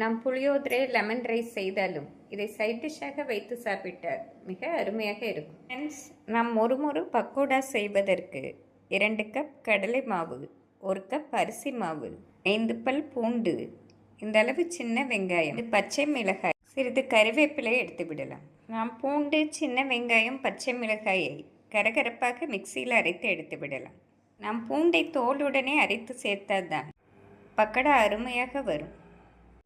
நாம் புளியோதரை lemon rice செய்தாலும் இதை சைட் டிஷ்ஷாக வைத்து சாப்பிட்டால் மிக அருமையாக இருக்கும். ஃப்ரெண்ட்ஸ் நாம் முறு பக்கோடா செய்வதற்கு இரண்டு கப் கடலை மாவு ஒரு கப் அரிசி மாவு ஐந்து பல் பூண்டு இந்த அளவு சின்ன வெங்காயம் இது பச்சை மிளகாய் சிறிது கருவேப்பிலை எடுத்து விடலாம். நாம் பூண்டு சின்ன வெங்காயம் பச்சை மிளகாயை கரகரப்பாக மிக்சியில் அரைத்து எடுத்து விடலாம். நாம் பூண்டை தோலுடனே அரைத்து சேர்த்தால் தான் பக்கடா அருமையாக வரும்.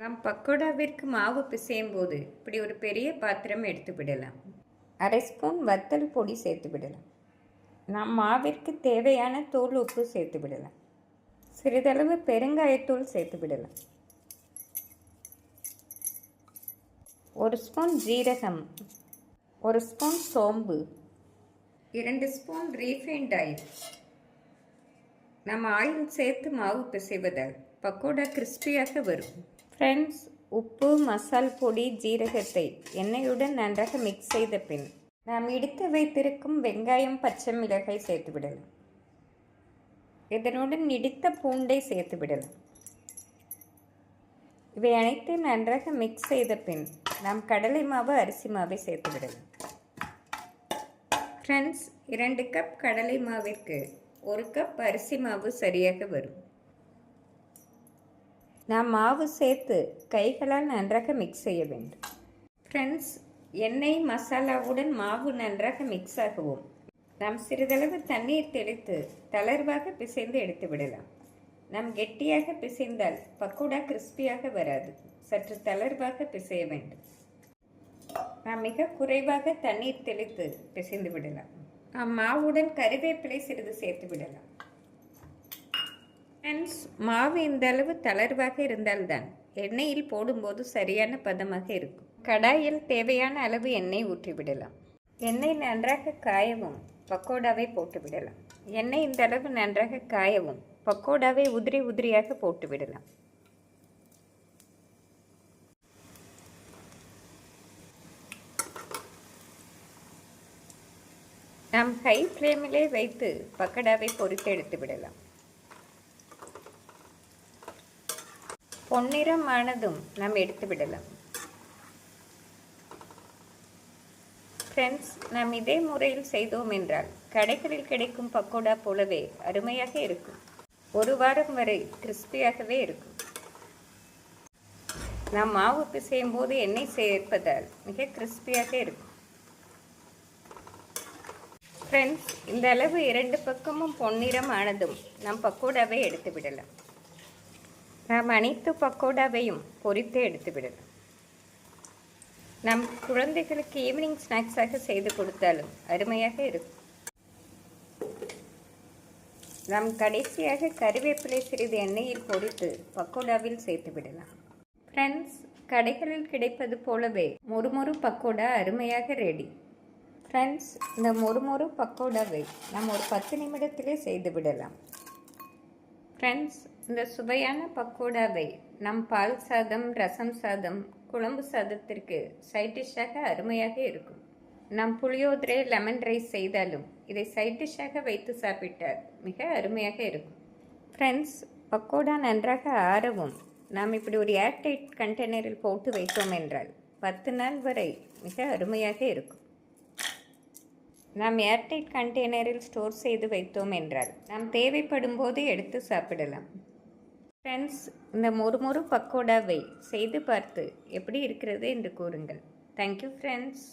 நாம் பக்கோடாவிற்கு மாவு பிசையும் போது இப்படி ஒரு பெரிய பாத்திரம் எடுத்து விடலாம். அரை ஸ்பூன் வத்தல் பொடி சேர்த்து விடலாம். நாம் மாவிற்கு தேவையான தூள் உப்பு சேர்த்து விடலாம். சிறிதளவு பெருங்காயத்தூள் சேர்த்து விடலாம். ஒரு ஸ்பூன் ஜீரகம் ஒரு ஸ்பூன் சோம்பு இரண்டு ஸ்பூன் ரீஃபைண்ட் ஆயில். நம்ம ஆயில் சேர்த்து மாவு பிசைவதால் பக்கோடா கிறிஸ்பியாக வரும். ஃப்ரெண்ட்ஸ் உப்பு மசால் பொடி ஜீரகத்தை எண்ணெயுடன் நன்றாக மிக்ஸ் செய்த பின் நாம் இடித்து வைத்திருக்கும் வெங்காயம் பச்சை மிளகாய் சேர்த்து விடலாம். இதனுடன் இடித்த பூண்டை சேர்த்து விடலாம். இவை அனைத்தையும் நன்றாக மிக்ஸ் செய்த பின் நாம் கடலை மாவு அரிசி மாவை சேர்த்து விடலாம். ஃப்ரெண்ட்ஸ் இரண்டு கப் கடலை மாவிற்கு ஒரு கப் அரிசி மாவு சரியாக வரும். நாம் மாவு சேர்த்து கைகளால் நன்றாக மிக்ஸ் செய்ய வேண்டும். ஃப்ரெண்ட்ஸ் எண்ணெய் மசாலாவுடன் மாவு நன்றாக மிக்ஸ் ஆகவும். நாம் சிறிதளவு தண்ணீர் தெளித்து தளர்வாக பிசைந்து எடுத்து விடலாம். நாம் கெட்டியாக பிசைந்தால் பக்கோடா கிறிஸ்பியாக வராது. சற்று தளர்வாக பிசைய வேண்டும். நாம் மிக குறைவாக தண்ணீர் தெளித்து பிசைந்து விடலாம். நாம் மாவுடன் கறிவேப்பிலை சிறிது சேர்த்து விடலாம். ஃப்ரெண்ட்ஸ் மாவு இந்த அளவு தளர்வாக இருந்தால்தான் எண்ணெயில் போடும்போது சரியான பதமாக இருக்கும். கடாயில் தேவையான அளவு எண்ணெய் ஊற்றி விடலாம் எண்ணெய் நன்றாக காயவும் பக்கோடாவை போட்டுவிடலாம். எண்ணெய் இந்த அளவு நன்றாக காயவும் பக்கோடாவை உதிரி உதிரியாக போட்டுவிடலாம். நம் நாம் ஹை ஃப்ளேமிலே வைத்து பக்கோடாவை பொரித்து எடுத்து விடலாம் பொன்னிறமானதும் நாம் எடுத்து விடலாம் ஃப்ரெண்ட்ஸ் நாம் இதே முறையில் செய்தோம் என்றால் கடைகளில் கிடைக்கும் பக்கோடா போலவே அருமையாக இருக்கும். ஒரு வாரம் வரை கிறிஸ்பியாகவே இருக்கும். நாம் மாவு பிசையும் போது எண்ணெய் சேர்ப்பதால் மிக கிறிஸ்பியாக இருக்கும். ஃப்ரெண்ட்ஸ் இந்த அளவு இரண்டு பக்கமும் பொன்னிறம் ஆனதும் நாம் பக்கோடாவை எடுத்து விடலாம் நாம் அனைத்து பக்கோடாவையும் பொரித்து எடுத்து விடலாம் நம் குழந்தைகளுக்கு ஈவினிங் ஸ்நாக்ஸாக செய்து கொடுத்தாலும் அருமையாக இருக்கும். நாம் கடைசியாக கருவேப்பிலை சிறிது எண்ணெயில் பொரித்து பக்கோடாவில் சேர்த்து விடலாம். ஃப்ரெண்ட்ஸ் கடைகளில் கிடைப்பது போலவே மொறுமொறு பக்கோடா அருமையாக ரெடி ஃப்ரெண்ட்ஸ் இந்த மொறுமொறு பக்கோடாவை நாம் ஒரு பத்து நிமிடத்திலே செய்து விடலாம். ஃப்ரெண்ட்ஸ் இந்த சுவையான பக்கோடாவை நம் பால் சாதம் ரசம் சாதம் குழம்பு சாதத்திற்கு சைட் டிஷ்ஷாக அருமையாக இருக்கும். நாம் புளியோதரை லெமன் ரைஸ் செய்தாலும் இதை சைட் டிஷ்ஷாக வைத்து சாப்பிட்டால் மிக அருமையாக இருக்கும். ஃப்ரெண்ட்ஸ் பக்கோடா நன்றாக ஆறவும் நாம் இப்படி ஒரு ஏர்டைட் கண்டெய்னரில் போட்டு வைத்தோம் என்றால் பத்து நாள் வரை மிக அருமையாக இருக்கும். நாம் ஏர்டைட் கண்டெய்னரில் ஸ்டோர் செய்து வைத்தோம் என்றால் நாம் தேவைப்படும் போது எடுத்து சாப்பிடலாம். ஃப்ரெண்ட்ஸ் இந்த மொறுமொறு பக்கோடாவை செய்து பார்த்து எப்படி இருக்கிறது என்று கூறுங்கள். Thank you friends